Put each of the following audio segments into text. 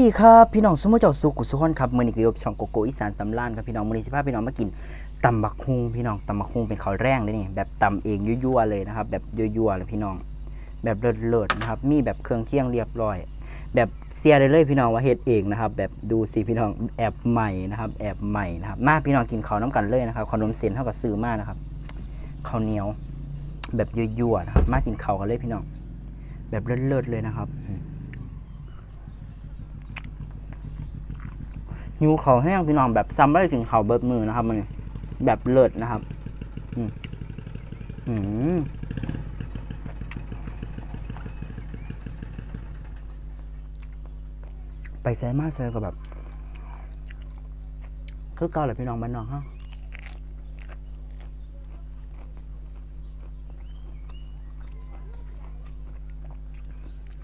ดีครับพี่น้องสมมุติเจ้าสุกุสุขอนครับมือนี้ก็อยู่กับช่องโกโก้อีสานตำล้านครับพี่น้องมือนี้สิพาพี่น้องมากินตำบักฮุงพี่น้องตำบักฮุงเป็นข้าวแรงเด้นี่แบบตำเองยั่วๆเลยนะครับ แบบยั่วๆเลยพี่น้อง แบบเลิศๆนะครับมีแบบเครื่องเคียงเรียบร้อย แบบเสียได้เลยพี่น้องว่าเฮ็ดเองนะครับ แบบดูสิพี่น้องแอบใหม่นะครับแอบใหม่นะครับมาพี่น้องกินข้าวน้ำกันเลยนะครับขนมเส้นเท่ากับซื้อมานะครับข้าวเหนียว แบบยั่วๆนะครับมากินข้าวกันเลยพี่น้อง แบบเลิศๆเลยนะครับอืม หิวเขาแห้งพี่น้องแบบซ้ำไม่ได้กินเขาเบิดมือนะครับมันแบบเลิศนะครับ อืมอืมไปใส่มาใส่กับแบบคือเก่าเลยพี่น้องบ้านนอกฮะ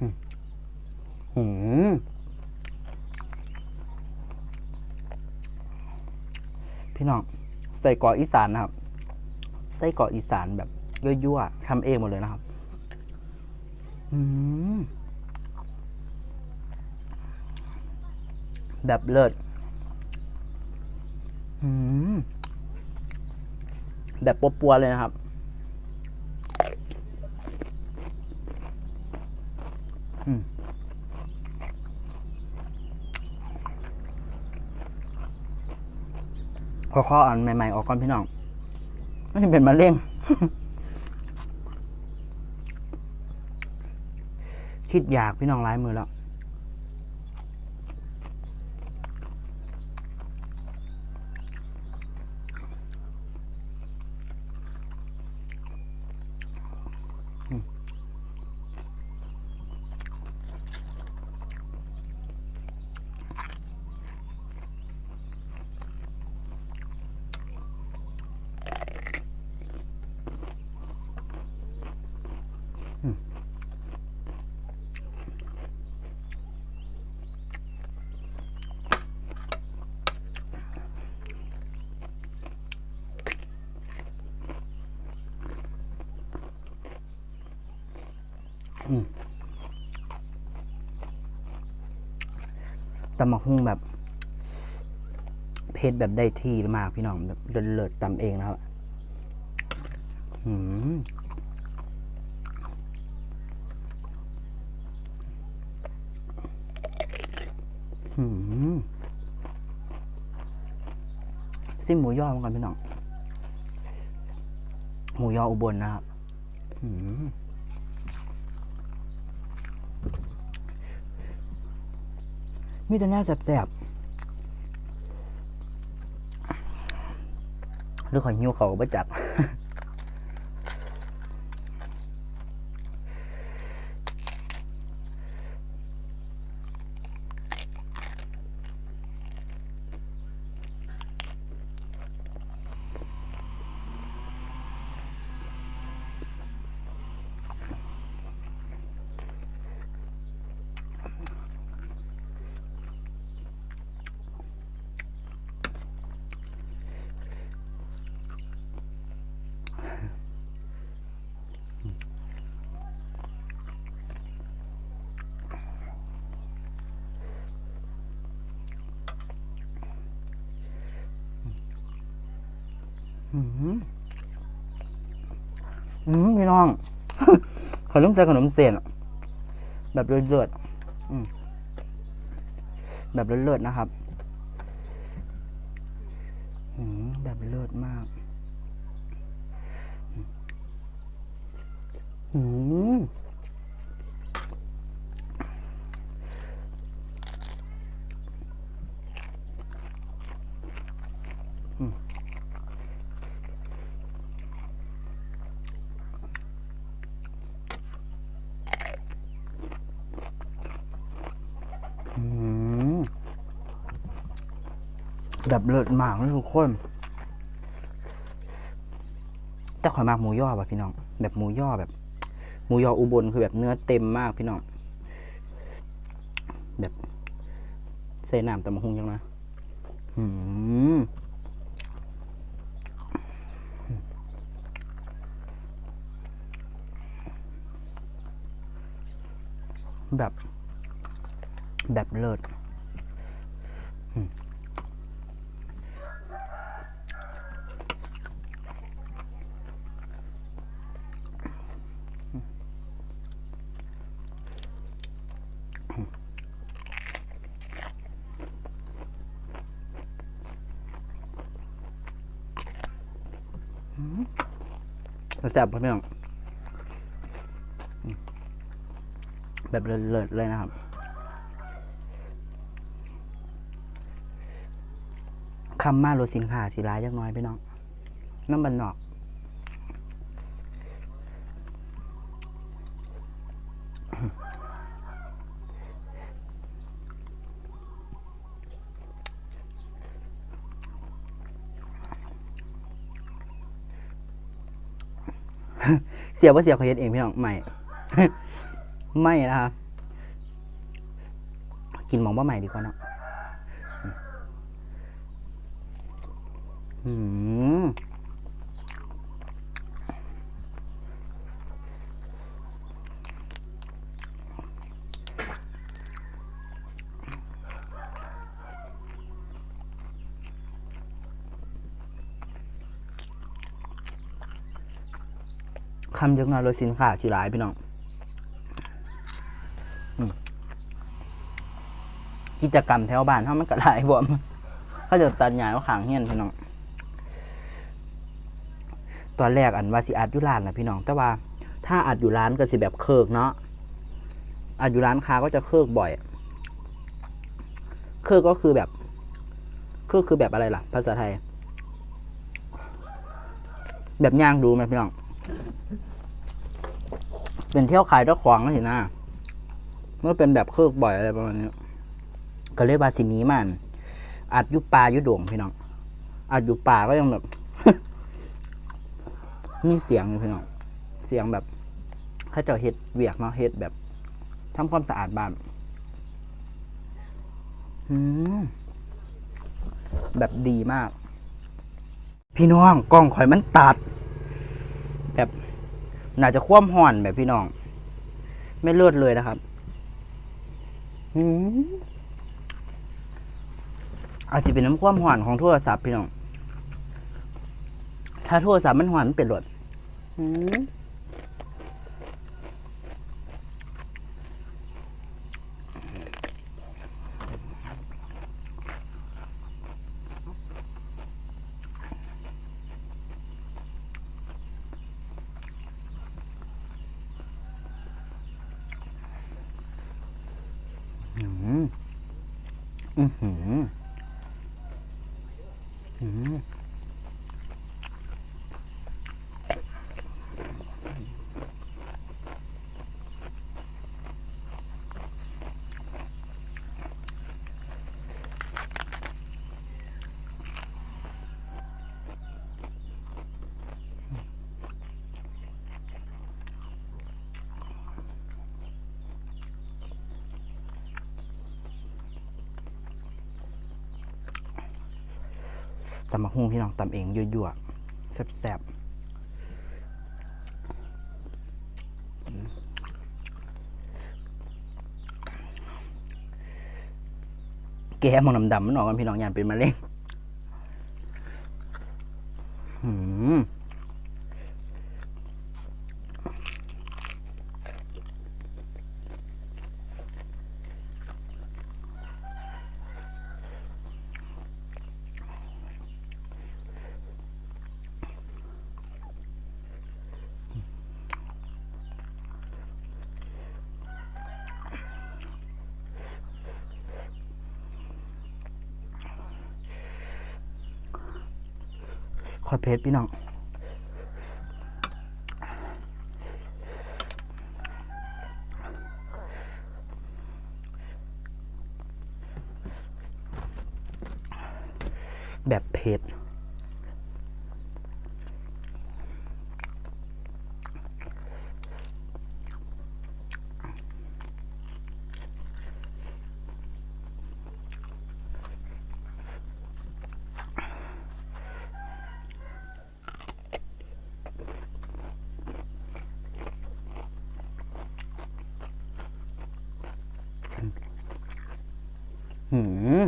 อืมอืม พี่น้องใส่กรอกอีสานนะครับไส้กรอกอีสานแบบยั่วๆทำเองหมดเลยนะครับ แบบเลิศแบบปัวๆเลยนะครับ อืม ขอข้ออันใหม่ๆออกก่อนพี่น้องไม่เป็นมะเร็งคิดอยากพี่น้องร้ายมือแล้ว ตำมักหุ่งแบบ เพชรแบบได้ที่มากพี่น้องแบบเลิศๆตำเองนะครับอืมอืมซิมหมูย่อมาก่อนพี่น้อง หมูยออุบลนะครับ อืม มีแต่แน่แสบๆหรือขอยหิวเขาประจัก อืมอืมพี่น้อง ขนมใส่ขนมเส้นอะแบบเลือดๆอืมแบบเลือดๆนะครับอืมแบบเลือดมาก อืมอืม แบบเลิศมากเลยทุกคน แต่ข่อยมากหมูย่อว่ะพี่น้อง แบบหมูย่อแบบ หมูย่ออุบลคือแบบเนื้อเต็มมากพี่น้อง แบบใส่น้ำตำมะฮุงยังนะอืมแบบ แบบเลิศแซ่บพี่น้องแบบเลิศเลยนะครับ คำมาโรสินค้าสีร้ายจักน้อยพี่น้องน้ำบันนอกเสียว่าเสียเขาเฮ็ดเองพี่น้องไม่ ไม่นะครับ กินมองว่าใหม่ดีกว่าเนาะ อืม คำเยอะหน่อยรถสินค้าสิหลายพี่น้องกิจกรรมแถวบ้านเฮามันก็หลายบ่มเขาจะตัดหญ้าว่าขางเฮี้ยนพี่น้อง ตอนแรกอันว่าสิอัดอยู่ร้านนะพี่น้อง แต่ว่าถ้าอัดอยู่ร้านก็สิแบบเคิกเนาะอัดอยู่ร้านค้าก็จะเคิกบ่อย เคิกก็คือแบบ เคิกคือแบบอะไรล่ะ ภาษาไทย แบบย่างดูไหมพี่น้อง เป็นเที่ยวขายเจ้าของก็เห็นหน้าเมื่อเป็นแบบเคิกบ่อยอะไรประมาณนี้ก็เลยว่าสินี้มันอัดอยุปลาอยุด่งพี่น้องอัดอยู่ป่าก็ยังแบบ มีเสียงพี่น้องเสียงแบบเขาเจ้าเฮ็ดเวียกเนาะเฮ็ดแบบทำความสะอาดบ้านืแบบดีมาก พี่น้องกล้องข่อยมันตัด แบบน่าจะคว่ำห่อนแบบพี่น้อง ไม่เลือดเลยนะครับอืมอาจจะเป็นน้ำคว่ำห่อนของโทรศัพท์พี่น้อง ถ้าโทรศัพท์มันห่อนมันเป็นรถ อืมอืมอือหือม ตำมะฮุ่งพี่น้องตำเองยั่วๆแซ่บๆแกมองดำๆมันออกกันพี่น้องยานเป็นมะเร็งอืม ขอเพจพี่น้อง หืม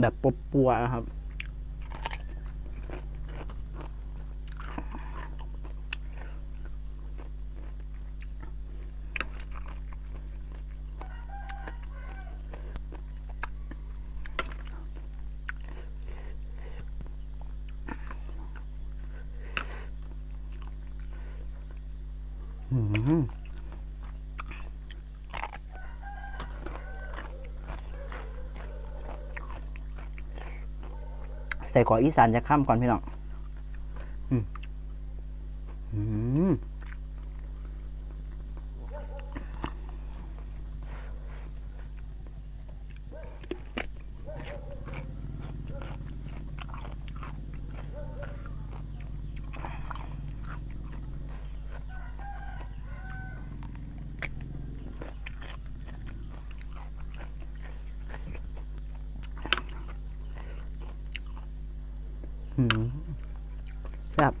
แบบปบปัวๆนะครับ ใส่ขออีสานจะข้ามก่อนพี่น้อง ครับ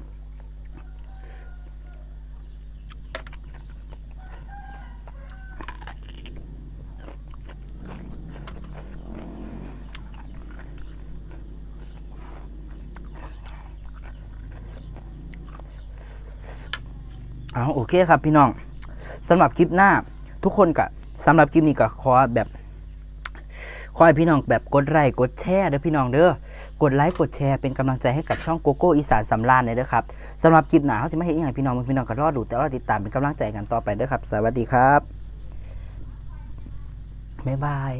เอาโอเคครับพี่น้องสำหรับคลิปหน้าทุกคนกะสำหรับคลิปนี้ก็ขอแบบขอให้พี่น้องแบบกดไลค์กดแชร์เด้อพี่น้องเด้อ กดไลค์กดแชร์เป็นกำลังใจให้กับช่องโกโก้อีสานสำราญเลยเด้อครับสำหรับคลิปหน้าเขาจะไม่เห็นยังไงพี่น้องพี่น้องก็รอดูแต่รอติดตามเป็นกำลังใจกันต่อไปเด้อครับ สวัสดีครับบ๊ายบาย